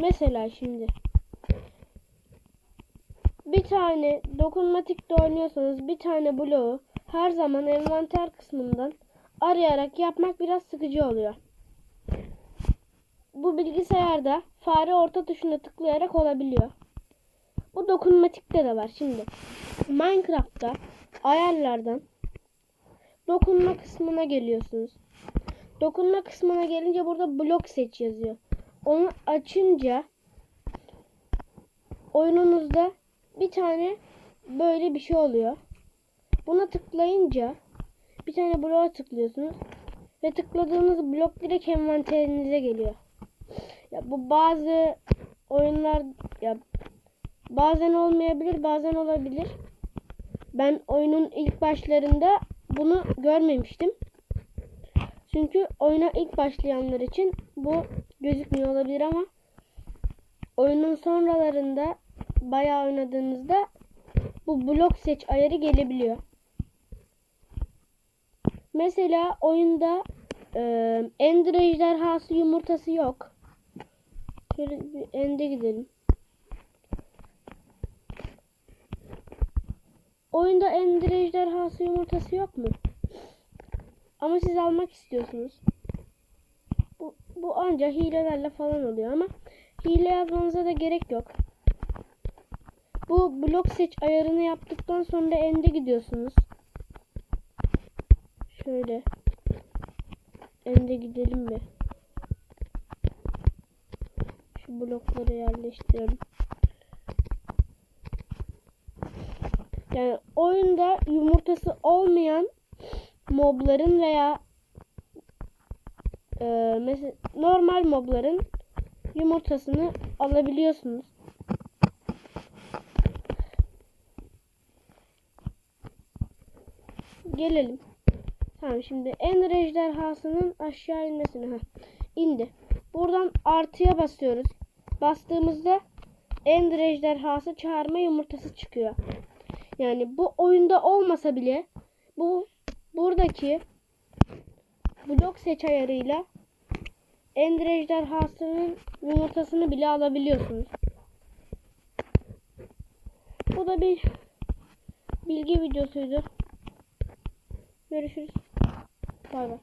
Mesela şimdi bir tane dokunmatikte oynuyorsanız bir tane bloğu her zaman envanter kısmından arayarak yapmak biraz sıkıcı oluyor. Bu bilgisayarda fare orta tuşuna tıklayarak olabiliyor. Bu dokunmatikte de var şimdi. Minecraft'ta ayarlardan dokunma kısmına geliyorsunuz. Dokunma kısmına gelince burada blok seç yazıyor. Onu açınca oyununuzda bir tane böyle bir şey oluyor. Buna tıklayınca bir tane bloğa tıklıyorsunuz ve tıkladığınız blok direkt envanterinize geliyor. Ya bu bazı oyunlar ya bazen olmayabilir, bazen olabilir. Ben oyunun ilk başlarında bunu görmemiştim. Çünkü oyuna ilk başlayanlar için bu gözükmüyor olabilir ama oyunun sonralarında bayağı oynadığınızda bu blok seç ayarı gelebiliyor. Mesela oyunda e, Ender ejderhası yumurtası yok. Şöyle bir End'e gidelim. Oyunda Ender ejderhası yumurtası yok mu? Ama siz almak istiyorsunuz. Bu, ancak hilelerle falan oluyor ama hile yazmanıza da gerek yok. Bu blok seç ayarını yaptıktan sonra end'e gidiyorsunuz. Şöyle. End'e gidelim mi? Şu blokları yerleştirelim. Yani oyunda yumurtası olmayan mobların veya e, mesela normal mobların yumurtasını alabiliyorsunuz. Gelelim. Tamam şimdi Ender ejderhasının aşağı inmesine. Heh, indi. Buradan artıya basıyoruz. Bastığımızda Ender ejderhası çağırma yumurtası çıkıyor. Yani bu oyunda olmasa bile bu buradaki blok seç ayarıyla Ender ejderhasının yumurtasını bile alabiliyorsunuz. Bu da bir bilgi videosuydu. Görüşürüz. Bay bay.